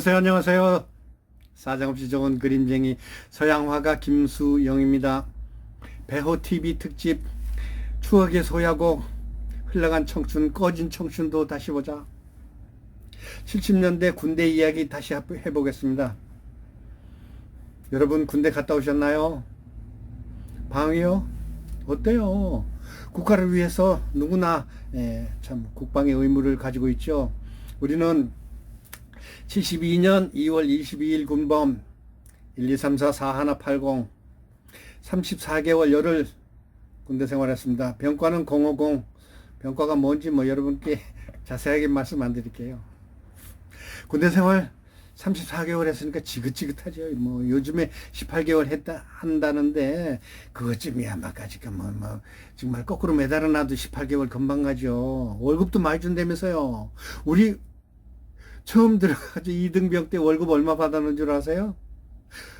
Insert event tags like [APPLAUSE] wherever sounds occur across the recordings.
안녕하세요. 안녕하세요. 사장없이 좋은 그림쟁이 서양화가 김수영입니다. 배호 TV 특집 추억의 소야곡 흘러간 청춘 꺼진 청춘도 다시 보자. 70년대 군대 이야기 다시 해보겠습니다. 여러분 군대 갔다 오셨나요? 방위요? 어때요? 국가를 위해서 누구나 예, 참 국방의 의무를 가지고 있죠. 우리는 72년 2월 22일 군범 1234 4180 34개월 열흘 군대 생활했습니다. 병과는 050 병과가 뭔지 뭐 여러분께 [LAUGHS] 자세하게 말씀 안 드릴게요. 군대 생활 34개월 했으니까 지긋지긋하죠. 뭐 요즘에 18개월 했다 한다는데 그것쯤이야 막까지가 뭐, 뭐 정말 거꾸로 매달아 놔도 18개월 금방 가죠. 월급도 많이 준다면서요. 우리 처음 들어가서 2등병 때 월급 얼마 받았는 줄 아세요?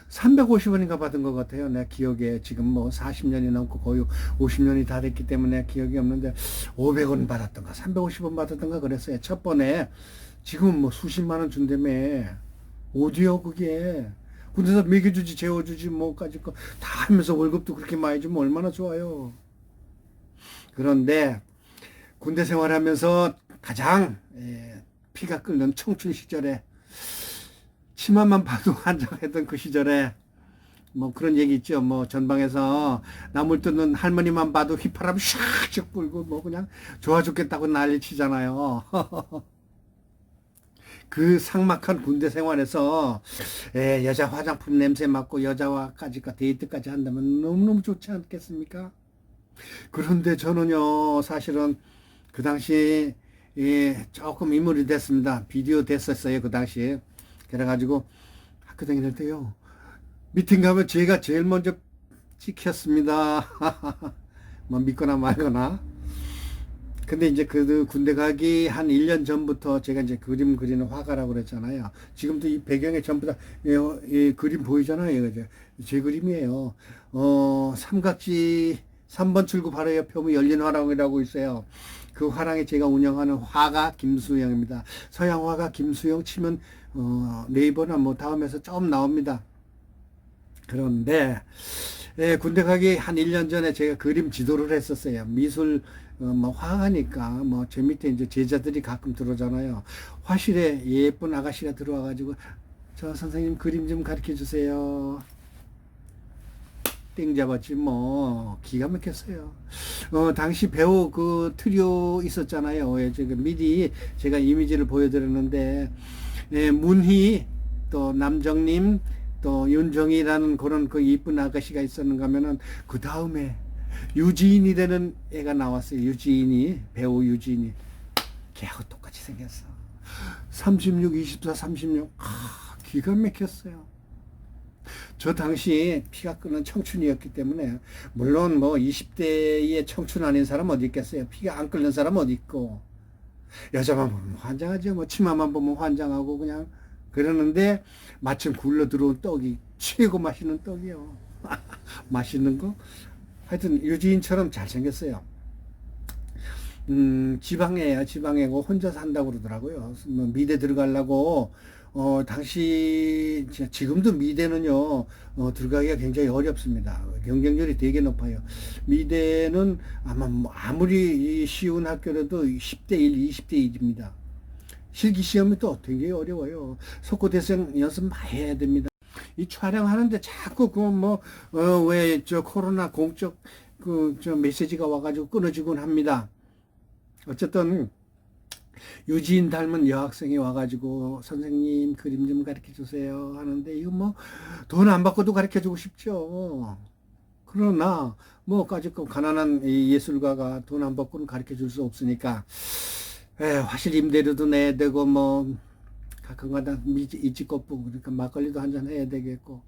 350원인가 받은 것 같아요. 내 기억에 지금 뭐 40년이 넘고 거의 50년이 다 됐기 때문에 기억이 없는데 500원 받았던가 350원 받았던가 그랬어요. 첫 번에 지금 뭐 수십만 원 준다며 어디요 그게 군대에서 먹여주지 재워주지 뭐까지 거 다 하면서 월급도 그렇게 많이 주면 얼마나 좋아요. 그런데 군대 생활하면서 가장 예, 피가 끓는 청춘 시절에 치마만 봐도 [LAUGHS] 환장했던 그 시절에 뭐 그런 얘기 있죠. 뭐 전방에서 나물 뜯는 할머니만 봐도 휘파람 샥샥 불고 뭐 그냥 좋아 죽겠다고 난리 치잖아요. [LAUGHS] 그 삭막한 군대 생활에서 에, 여자 화장품 냄새 맡고 여자와까지 데이트까지 한다면 너무너무 좋지 않겠습니까? 그런데 저는요 사실은 그 당시 예, 조금 인물이 됐습니다. 비디오 됐었어요 그 당시에. 그래가지고 학교 다닐 때요 미팅 가면 제가 제일 먼저 찍혔습니다. [LAUGHS] 뭐 믿거나 말거나. 근데 이제 그 군대 가기 한 1년 전부터 제가 이제 그림 그리는 화가라고 그랬잖아요. 지금도 이 배경에 전부 다, 이, 이 그림 보이잖아요. 그죠? 제 그림이에요. 어, 삼각지 3번 출구 바로 옆에 보면 열린 화랑이라고 있어요. 그 화랑에 제가 운영하는 화가 김수영입니다. 서양 화가 김수영 치면, 어, 네이버나 뭐 다음에서 좀 나옵니다. 그런데, 예, 군대 가기 한 1년 전에 제가 그림 지도를 했었어요. 미술, 어, 뭐, 화가니까, 뭐, 제 밑에 이제 제자들이 가끔 들어오잖아요. 화실에 예쁜 아가씨가 들어와 가지고, 저 선생님 그림 좀 가르쳐 주세요. 땡 잡았지, 뭐, 기가 막혔어요. 어, 당시 배우 그 트리오 있었잖아요. 예, 지금 미리 제가 이미지를 보여드렸는데, 예, 문희, 또 남정님, 또 윤정이라는 그런 그 이쁜 아가씨가 있었는가 하면은 그 다음에 유지인이라는 애가 나왔어요. 유지인이 배우 유지인이 걔하고 똑같이 생겼어. 36, 24, 36. 아, 기가 막혔어요. 저 당시 피가 끓는 청춘이었기 때문에 물론 뭐 20대의 청춘 아닌 사람 어디 있겠어요. 피가 안 끓는 사람 어디 있고 여자만 보면 환장하죠. 뭐 치마만 보면 환장하고 그냥 그러는데 마침 굴러 들어온 떡이 최고 맛있는 떡이요. [LAUGHS] 맛있는 거. 하여튼 유지인처럼 잘생겼어요. 음, 지방에요. 지방에 고 혼자 산다고 그러더라고요. 뭐 미대 들어가려고 어, 당시 지금도 미대는요. 어, 들어가기가 굉장히 어렵습니다. 경쟁률이 되게 높아요. 미대는 아마 뭐 아무리 쉬운 학교라도 10대 1, 20대 1입니다. 실기 시험이 또 되게 어려워요. 속고 대생 연습 많이 해야 됩니다. 이 촬영하는데 자꾸 그 뭐, 어, 왜저 코로나 공적 그 저 메시지가 와가지고 끊어지곤 합니다. 어쨌든 유지인 닮은 여학생이 와가지고 선생님 그림 좀 가르쳐 주세요 하는데 이거 뭐 돈 안 받고도 가르쳐 주고 싶죠. 그러나 뭐까지 가난한 예술가가 돈 안 받고는 가르쳐 줄 수 없으니까 에, 화실 임대료도 내야 되고 뭐 가끔가다 이지 껍고 그러니까 막걸리도 한 잔 해야 되겠고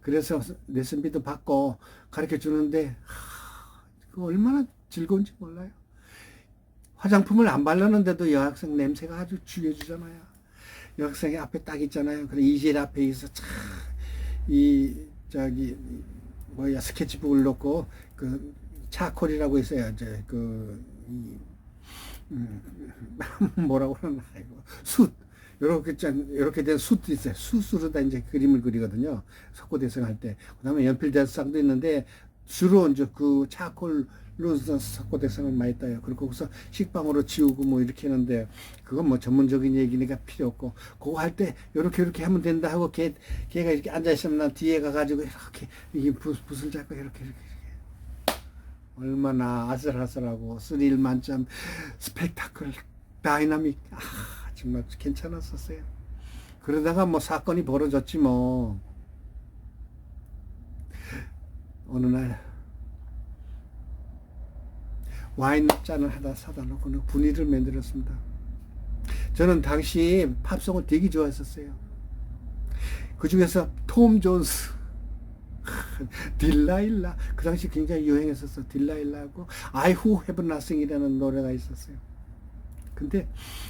그래서 레슨비도 받고 가르쳐 주는데 하, 그 얼마나 즐거운지 몰라요. 화장품을 안 바르는데도 여학생 냄새가 아주 죽여주잖아요. 여학생이 앞에 딱 있잖아요. 그래 이질 앞에 있어 참이 저기 뭐야 스케치북을 놓고 그 차콜이라고 있어요. 이제 그 이, 음, [LAUGHS] 뭐라고 그러나 이거 숯 요렇게 짠 요렇게 된 숯도 있어요. 숯으로 다 이제 그림을 그리거든요. 석고대성 할 때. 그다음에 연필 대상도 있는데 주로 이제 그 차콜 로 석고대성을 많이 따요. 그리고 거기서 식빵으로 지우고 뭐 이렇게 하는데 그건 뭐 전문적인 얘기니까 필요 없고 그거 할때 요렇게 이렇게 하면 된다 하고 걔 걔가 이렇게 앉아 있으면 난 뒤에 가 가지고 이렇게 이게 붓, 붓을 잡고 이렇게 이렇게 이렇게 얼마나 아슬아슬하고 스릴 만점 스펙타클 다이나믹 아 정말 괜찮았었어요. 그러다가 뭐 사건이 벌어졌지 뭐 어느 날 와인 잔을 하다 사다 놓고 분위를 만들었습니다. 저는 당시 팝송을 되게 좋아했었어요. 그 중에서 톰 존스, [LAUGHS] 딜라일라 그 당시 굉장히 유행했었어. 딜라일라하고 I Who Have Nothing이라는 노래가 있었어요. 근데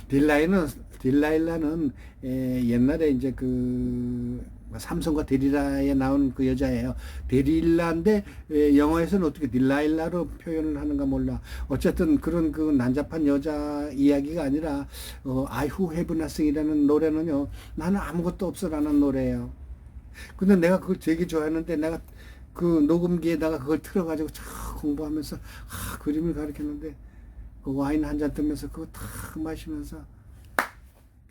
딜라일은 딜라일라는 에, 옛날에 이제 그 삼성과 데릴라에 나온 그 여자예요. 데릴라인데 에, 영어에서는 어떻게 딜라일라로 표현을 하는가 몰라. 어쨌든 그런 그 난잡한 여자 이야기가 아니라 어, I Who Have Nothing이라는 노래는요. 나는 아무것도 없어라는 노래예요. 근데 내가 그걸 되게 좋아했는데 내가 그 녹음기에다가 그걸 틀어가지고 쫙 공부하면서 아, 그림을 가르쳤는데 그 와인 한 잔 뜨면서 그거 탁 마시면서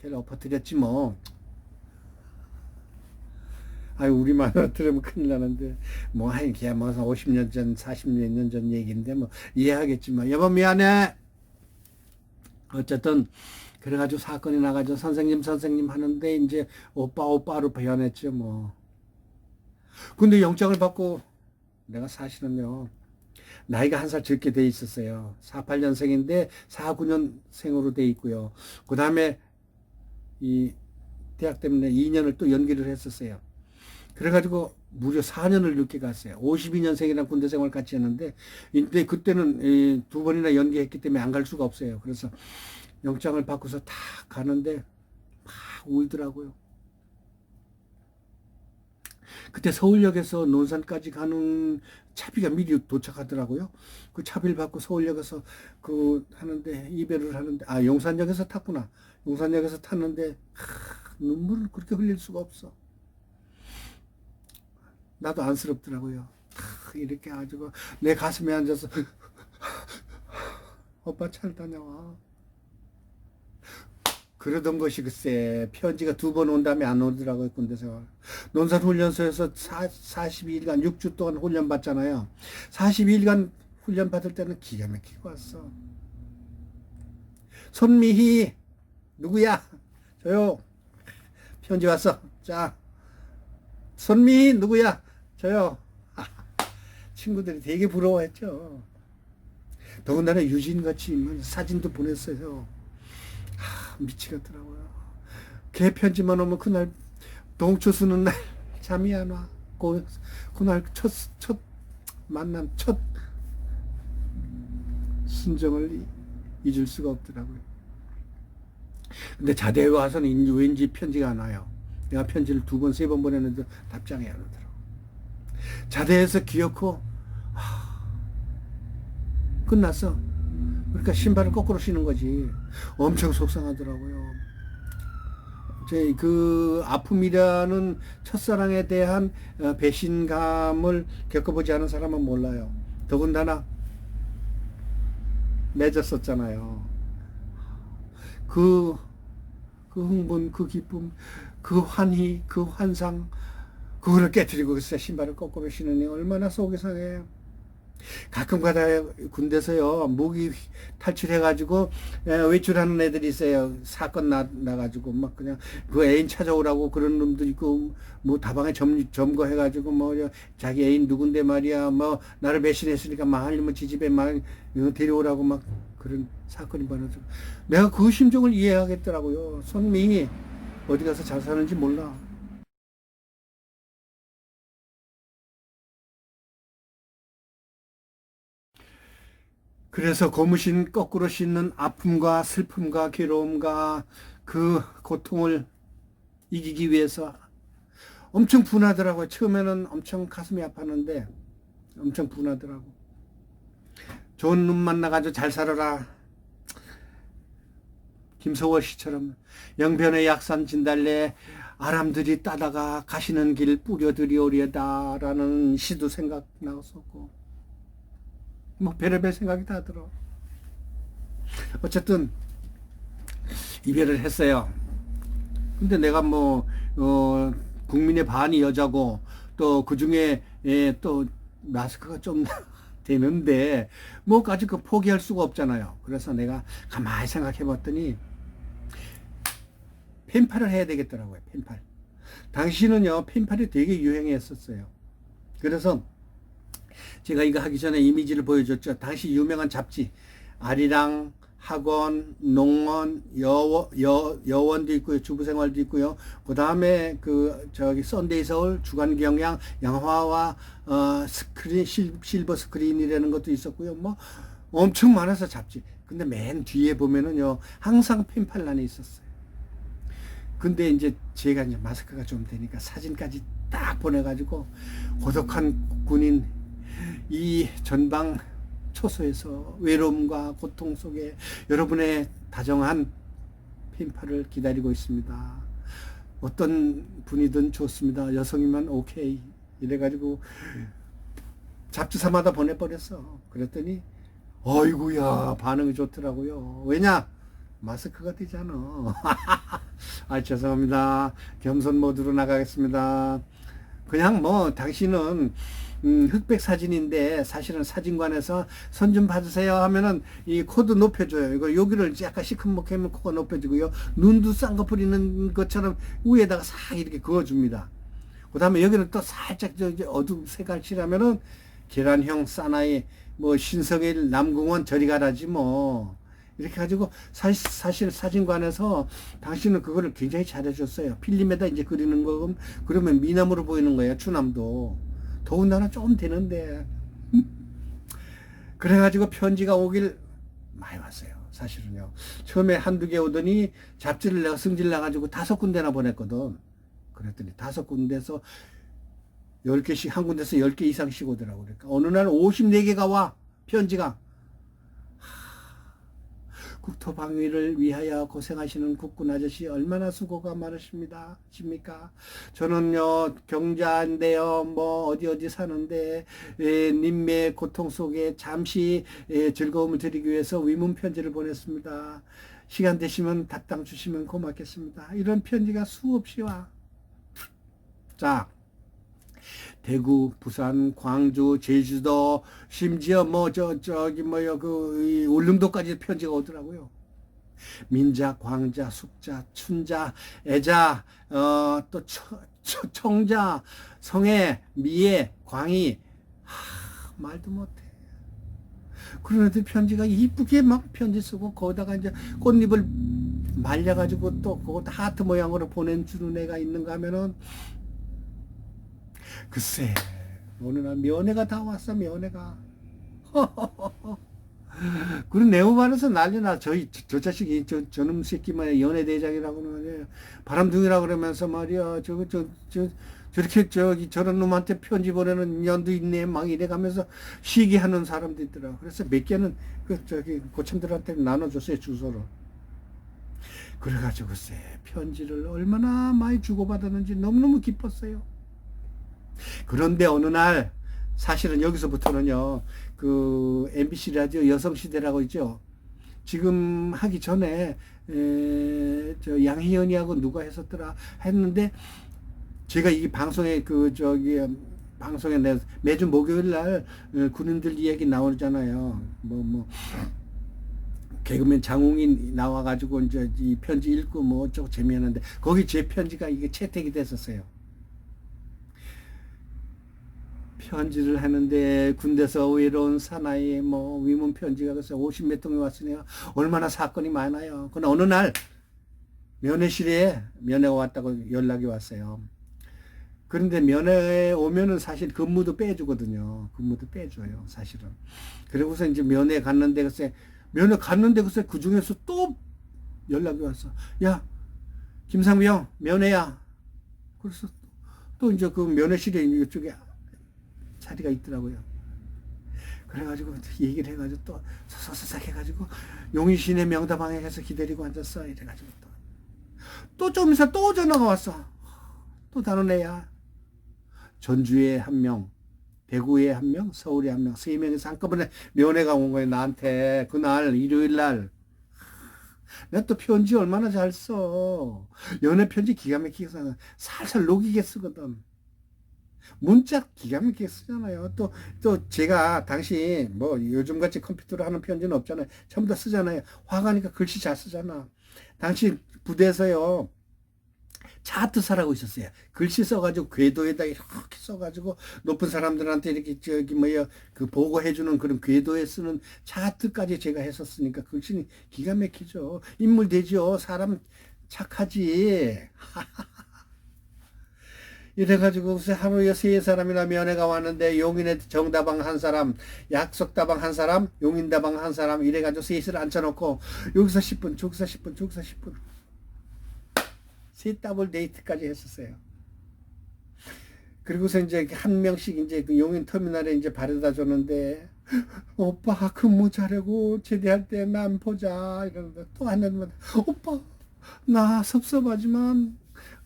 걔를 엎어뜨렸지 뭐. 아유 우리만 [LAUGHS] 들으면 큰일 나는데. 뭐 걔야 뭐 50년 전 40몇 년전 얘기인데 뭐 이해하겠지만. 여보 미안해. 어쨌든 그래가지고 사건이 나가지고 선생님 선생님 하는데 이제 오빠 오빠로 변했죠 뭐. 근데 영장을 받고 내가 사실은요 나이가 한 살 적게 돼 있었어요. 48년생인데 49년생으로 돼 있고요. 그 다음에 이 대학 때문에 2년을 또 연기를 했었어요 그래가지고 무려 4년을 늦게 갔어요. 52년생이랑 군대 생활 같이 했는데, 근데 그때는 두 번이나 연기했기 때문에 안 갈 수가 없어요. 그래서 영장을 받고서 다 가는데 막 울더라고요. 그때 서울역에서 논산까지 가는 차비가 미리 도착하더라고요. 그 차비를 받고 서울역에서 그 하는데 이별을 하는데 아 용산역에서 탔구나. 용산역에서 탔는데 하, 눈물을 그렇게 흘릴 수가 없어. 나도 안쓰럽더라고요. 이렇게 가지고 내 가슴에 앉아서 [LAUGHS] 오빠 잘 다녀와. 그러던 것이 글쎄 편지가 두 번 온 다음에 안 오더라고요 군대 생활. 논산 훈련소에서 4, 42일간 6주 동안 훈련 받잖아요. 42일간 훈련 받을 때는 기가 막히고 왔어. 손미희 누구야? 저요. 편지 왔어. 자. 손미희 누구야? 저요. 친구들이 되게 부러워했죠. 더군다나 유진같이 사진도 보냈어요. 하, 미치겠더라고요. 걔 편지만 오면 그날 동초 쓰는 날 잠이 안 와. 그, 그날 첫, 첫 만남, 첫 순정을 잊을 수가 없더라고요. 근데 자대에 와서는 왠지 편지가 안 와요. 내가 편지를 두 번, 세 번 보냈는데 답장이 안 오더라고. 자대에서 기어코, 하, 끝났어. 그러니까 신발을 거꾸로 신는 거지. 엄청 속상하더라고요. 제 그 아픔이라는 첫사랑에 대한 어, 배신감을 겪어보지 않은 사람은 몰라요. 더군다나 맺었었잖아요. 그, 그 흥분, 그 기쁨, 그 환희, 그 환상, 그거를 깨뜨리고 글쎄 신발을 거꾸로 신으니 얼마나 속이 상해요. 가끔 가다 군대서요 무기 탈출해가지고 외출하는 애들이 있어요 사건 나 나가지고 막 그냥 그 애인 찾아오라고 그런 놈도 있고 뭐 다방에 점 점거해가지고 뭐 자기 애인 누군데 말이야 뭐 나를 배신했으니까 말리면 지집에 막 데려오라고 막 그런 사건이 벌어지고 내가 그 심정을 이해하겠더라고요 손미 어디 가서 잘 사는지 몰라. 그래서 고무신 거꾸로 씻는 아픔과 슬픔과 괴로움과 그 고통을 이기기 위해서 엄청 분하더라고요. 처음에는 엄청 가슴이 아팠는데 엄청 분하더라고. 좋은 놈 만나가지고 잘 살아라. 김소월 씨처럼 영변의 약산 진달래 아람들이 따다가 가시는 길 뿌려드리오리다라는 시도 생각 나왔었고 뭐 별의별 생각이 다 들어. 어쨌든 이별을 했어요. 근데 내가 뭐 어, 국민의 반이 여자고 또 그 중에 예, 또 마스크가 좀 [LAUGHS] 되는데 뭐까지 그 포기할 수가 없잖아요. 그래서 내가 가만히 생각해 봤더니 펜팔을 해야 되겠더라고요. 펜팔. 당시는요 펜팔이 되게 유행했었어요. 그래서 제가 이거 하기 전에 이미지를 보여줬죠. 당시 유명한 잡지 아리랑 학원, 농원, 여원, 여, 여원도 있고요. 주부생활도 있고요. 그 다음에 그, 저기, 썬데이 서울, 주간 경향, 양화와, 어, 스크린, 실, 실버 스크린이라는 것도 있었고요. 뭐, 엄청 많아서 잡지. 근데 맨 뒤에 보면은요, 항상 펜팔란이 있었어요. 근데 이제 제가 이제 마스크가 좀 되니까 사진까지 딱 보내가지고, 고독한 군인, 이 전방 초소에서 외로움과 고통 속에 여러분의 다정한 핀팔을 기다리고 있습니다. 어떤 분이든 좋습니다. 여성이면 오케이. 이래가지고 잡지사마다 보내버렸어. 그랬더니 어이구야 반응이 좋더라고요. 왜냐? 마스크가 되잖아. [LAUGHS] 아 죄송합니다. 겸손 모드로 나가겠습니다. 그냥 뭐 당신은 음, 흑백 사진인데 사실은 사진관에서 선좀 받으세요 하면은 이 코도 높여줘요. 이거 여기를 약간 시큰먹하면 코가 높여지고요. 눈도 쌍꺼풀 있는 것처럼 위에다가 싹 이렇게 그어줍니다. 그 다음에 여기는 또 살짝 저 이제 어두운 색깔 칠하면은 계란형 사나이 뭐 신석일 남궁원 저리 가라지 뭐 이렇게 가지고 사실, 사실 사진관에서 당신은 그거를 굉장히 잘해줬어요. 필름에다 이제 그리는 거 그러면 미남으로 보이는 거예요. 추남도. 더군다나 좀 되는데. 그래가지고 편지가 오길 많이 왔어요. 사실은요. 처음에 한두 개 오더니 잡지를 내가 승질 나가지고 다섯 군데나 보냈거든. 그랬더니 다섯 군데서 열 개씩, 한 군데서 열 개 이상씩 오더라고. 그러니까 어느 날 54개가 와. 편지가. 국토 방위를 위하여 고생하시는 국군 아저씨 얼마나 수고가 많으십니다. 십니까? 저는요 경자인데요 뭐 어디 어디 사는데 에, 님의 고통 속에 잠시 에, 즐거움을 드리기 위해서 위문 편지를 보냈습니다. 시간 되시면 답장 주시면 고맙겠습니다. 이런 편지가 수없이 와. 자. 대구, 부산, 광주, 제주도, 심지어 뭐 저 저기 뭐요 그 울릉도까지 편지가 오더라고요. 민자, 광자, 숙자, 춘자, 애자, 어또 청자, 성애, 미애, 광희, 하, 말도 못해. 그런 애들 편지가 이쁘게 막 편지 쓰고 거기다가 이제 꽃잎을 말려가지고 또 그거 하트 모양으로 보내주는 애가 있는가 하면은 글쎄 어느 날 면회가 다 왔어 면회가. [LAUGHS] 그런 네오반에서 난리나. 저희 저, 저 자식이 저 저놈 새끼만 연애 대장이라고 말이야 바람둥이라 그러면서 말이야. 저거 저저 저렇게 저기 저런 놈한테 편지 보내는 년도 있네 막 이래 가면서 시기하는 사람도 있더라 그래서 몇 개는 그 저기 고참들한테 나눠줬어요 주소를 그래가지고 글쎄 편지를 얼마나 많이 주고받았는지 너무너무 기뻤어요 그런데 어느 날 사실은 여기서부터는요 그 MBC 라디오 여성시대라고 있죠. 지금 하기 전에 에, 저 양희연이하고 누가 했었더라 했는데 제가 이 방송에 그 저기 방송에 내 매주 목요일 날 어, 군인들 이야기 나오잖아요. 뭐뭐. 뭐, 개그맨 장웅이 나와가지고 이제 이 편지 읽고 뭐 어쩌고 재미있는데 거기 제 편지가 이게 채택이 됐었어요. 편지를 하는데 군대서 외로운 사나이 뭐 위문 편지가 그래서 50몇 통이 왔으니 얼마나 사건이 많아요. 근데 어느 날 면회실에 면회가 왔다고 연락이 왔어요. 그런데 면회에 오면은 사실 근무도 빼주거든요. 근무도 빼줘요, 사실은. 그리고서 이제 면회 갔는데 글쎄 면회 갔는데 글쎄 그 중에서 또 연락이 왔어. 야, 김상미 형 면회야. 그래서 또 이제 그 면회실에 이쪽에 자리가 있더라고요. 그래가지고 얘기를 해가지고 또 서서서삭 해가지고 용인시내 명다방에 가서 기다리고 앉았어 이래가지고 또 또 좀 있어 또 전화가 왔어 또 다른 애야 전주에 한명 대구에 한 명, 서울에 한 명, 세 명에서 한꺼번에 면회가 온 거예요, 나한테. 그날, 일요일 날. 내가 또 편지 얼마나 잘 써. 연애 편지 기가 막히게 써. 살살 녹이게 쓰거든. 문자 기가 막히게 쓰잖아요. 또, 또 제가 당시 뭐 요즘같이 컴퓨터로 하는 편지는 없잖아요. 전부 다 쓰잖아요. 화가니까 글씨 잘 쓰잖아. 당시 부대에서요. 차트 사라고 있었어요. 글씨 써가지고 궤도에다 이렇게 써가지고 높은 사람들한테 이렇게 저기 뭐야 그 보고해주는 그런 궤도에 쓰는 차트까지 제가 했었으니까 글씨는 기가 막히죠. 인물 되죠. 사람 착하지. [LAUGHS] 이래가지고 하루에 세 사람이나 면회가 왔는데 용인에 정다방 한 사람, 약속다방 한 사람, 용인다방 한 사람 이래가지고 셋을 앉혀놓고 여기서 10분, 저기서 10분, 저기서 10분. 세 더블 데이트까지 했었어요. 그리고서 이제 한 명씩 이제 그 용인 터미널에 이제 바래다 줬는데 [LAUGHS] 오빠 근무 잘하고 제대할 때 난 보자 이러는데 또한 명만 오빠 나 섭섭하지만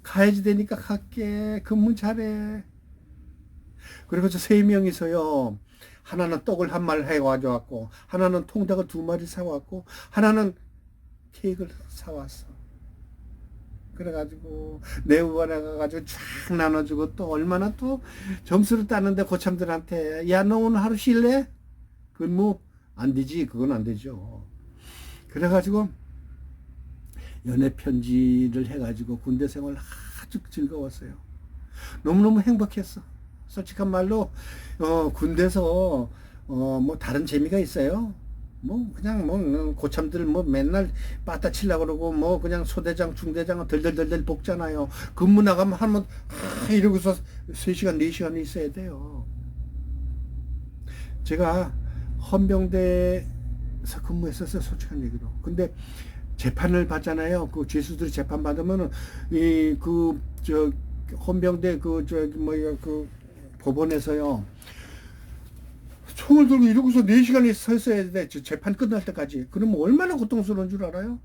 가야지 되니까 갈게. 근무 잘해. 그리고 저 세 명이서요. 하나는 떡을 한 마리 해가지고 하나는 통닭을 두 마리 사왔고 하나는 케이크를 사왔어. 그래가지고 내후반에 가가지고 쫙 나눠주고 또 얼마나 또 점수를 따는데 고참들한테 야 너 오늘 하루 쉴래? 근무 안 되지. 그건 안 되죠. 그래가지고 연애 편지를 해가지고 군대 생활 아주 즐거웠어요. 너무너무 행복했어. 솔직한 말로 어 군대에서 어 뭐 다른 재미가 있어요. 뭐 그냥 뭐 고참들 뭐 맨날 빠따 치려고 그러고 뭐 그냥 소대장 중대장 덜덜덜덜 볶잖아요. 근무 나가면 한번 아 이러고서 3시간 4시간 있어야 돼요. 제가 헌병대에서 근무했었어요. 솔직한 얘기로. 근데 재판을 받잖아요. 그 죄수들이 재판 받으면은 이 그 저 헌병대 그 저기 뭐야 그 법원에서요. 총을 들고 이러고서 4시간이 서 있어야 돼. 저 재판 끝날 때까지. 그러면 얼마나 고통스러운 줄 알아요?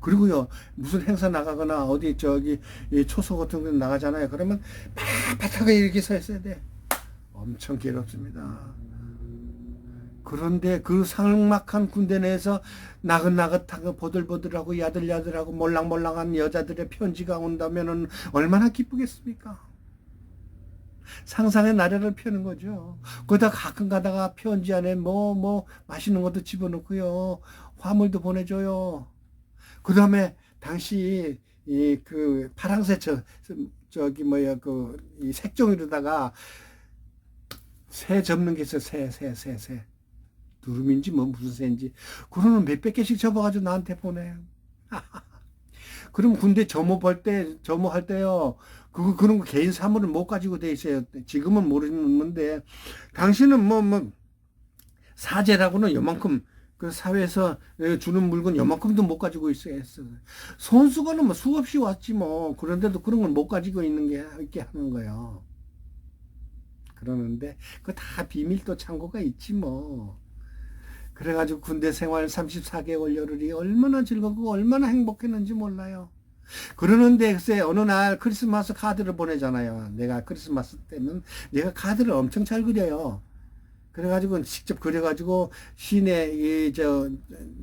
그리고요, 무슨 행사 나가거나 어디 저기 초소 같은 데 나가잖아요. 그러면 빳빳하게 이렇게 서 있어야 돼. 엄청 괴롭습니다. 그런데 그 상막한 군대 내에서 나긋나긋하고 보들보들하고 야들야들하고 몰랑몰랑한 여자들의 편지가 온다면은 얼마나 기쁘겠습니까? 상상의 나래를 펴는 거죠. 거기다 가끔 가다가 편지 안에 뭐, 뭐, 맛있는 것도 집어넣고요. 화물도 보내줘요. 그 다음에 당시 이 그 파랑새 저, 저기 뭐야 그 이 색종이로다가 새 접는 게 있어 새, 새, 새, 새. 두rum인지 뭐 무슨 새인지. 그러는 몇백 개씩 접어가지고 나한테 보내. [LAUGHS] 그럼 군대 점호할 때, 점호할 때요. 그거, 그런 거 개인 사물을 못 가지고 돼 있어요. 지금은 모르는데, 당신은 뭐, 뭐, 사제라고는 요만큼, 그 사회에서 주는 물건 요만큼도 못 가지고 했어. 손수건은 뭐 수없이 왔지 뭐. 그런데도 그런 걸 못 가지고 있는 게, 있게 하는 거예요. 그러는데, 그거 다 비밀도 창고가 있지 뭐. 그래가지고 군대 생활 34개월 열흘이 얼마나 즐겁고 얼마나 행복했는지 몰라요. 그러는데 글쎄 어느 날 크리스마스 카드를 보내잖아요. 내가 크리스마스 때는 내가 카드를 엄청 잘 그려요. 그래가지고 직접 그려가지고 시내 이저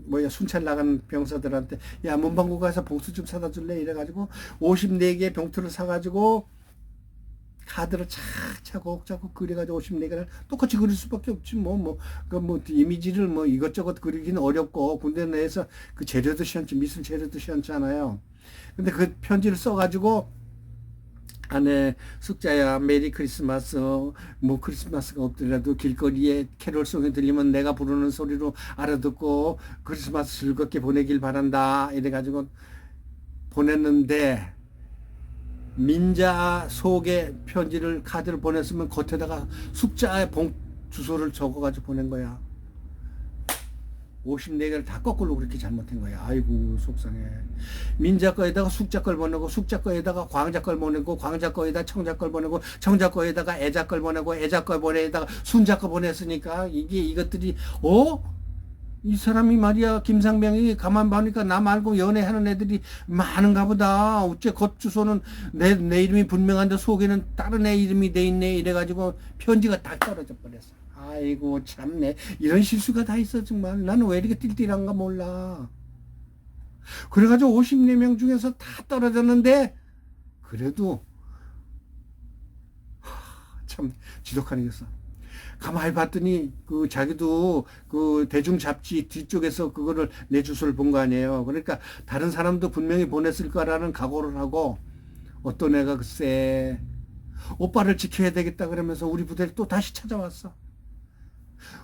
뭐야 순찰 나간 병사들한테 야 문방구 가서 봉투 좀 사다 줄래 이래가지고 54개 봉투를 사가지고 카드를 차곡차곡 그려가지고 54개를 똑같이 그릴 수밖에 없지 뭐 뭐 그뭐 이미지를 뭐 이것저것 그리기는 어렵고 군대 내에서 그 재료도 시원치 미술 재료도 시원찮아요. 근데 그 편지를 써가지고 안에 숙자야 메리 크리스마스 뭐 크리스마스가 없더라도 길거리에 캐롤송이 들리면 내가 부르는 소리로 알아듣고 크리스마스 즐겁게 보내길 바란다 이래가지고 보냈는데 민자 속에 편지를 카드를 보냈으면 겉에다가 숙자의 봉 주소를 적어가지고 보낸 거야. 54개를 다 거꾸로 그렇게 잘못한 거야. 아이고 속상해. 민자 거에다가 숙자 걸 보내고 숙자 거에다가 광자 걸 보내고 광자 거에다 청자 걸 보내고 청자 거에다가 애자 걸 보내고 애자 걸 보내다가 순자 거 보냈으니까 이게 이것들이 어? 이 사람이 말이야 김상병이 가만 보니까 나 말고 연애하는 애들이 많은가 보다. 어째 겉 주소는 내, 내 이름이 분명한데 속에는 다른 애 이름이 돼 있네 이래가지고 편지가 다 떨어져 버렸어. 아이고 참네 이런 실수가 다 있어 정말 나는 왜 이렇게 띨띨한가 몰라. 그래가지고 54명 중에서 다 떨어졌는데 그래도 하, 참 지독한 일이었어. 가만히 봤더니 그 자기도 그 대중 잡지 뒤쪽에서 그거를 내 주소를 본 거 아니에요. 그러니까 다른 사람도 분명히 보냈을 거라는 각오를 하고 어떤 애가 글쎄 오빠를 지켜야 되겠다 그러면서 우리 부대를 또 다시 찾아왔어.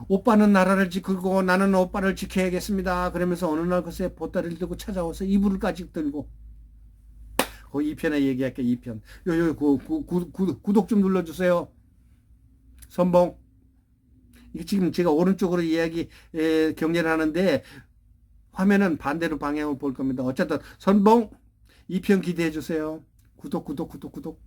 오빠는 나라를 지키고 나는 오빠를 지켜야겠습니다. 그러면서 어느 날 글쎄 보따리를 들고 찾아와서 이불을까지 들고 그 2편에 얘기할게 2편. 요요 구, 구, 구, 구, 구독 좀 눌러주세요. 선봉. 지금 제가 오른쪽으로 이야기 에, 경례를 하는데 화면은 반대로 방향을 볼 겁니다. 어쨌든 선봉 2편 기대해 주세요. 구독 구독 구독 구독.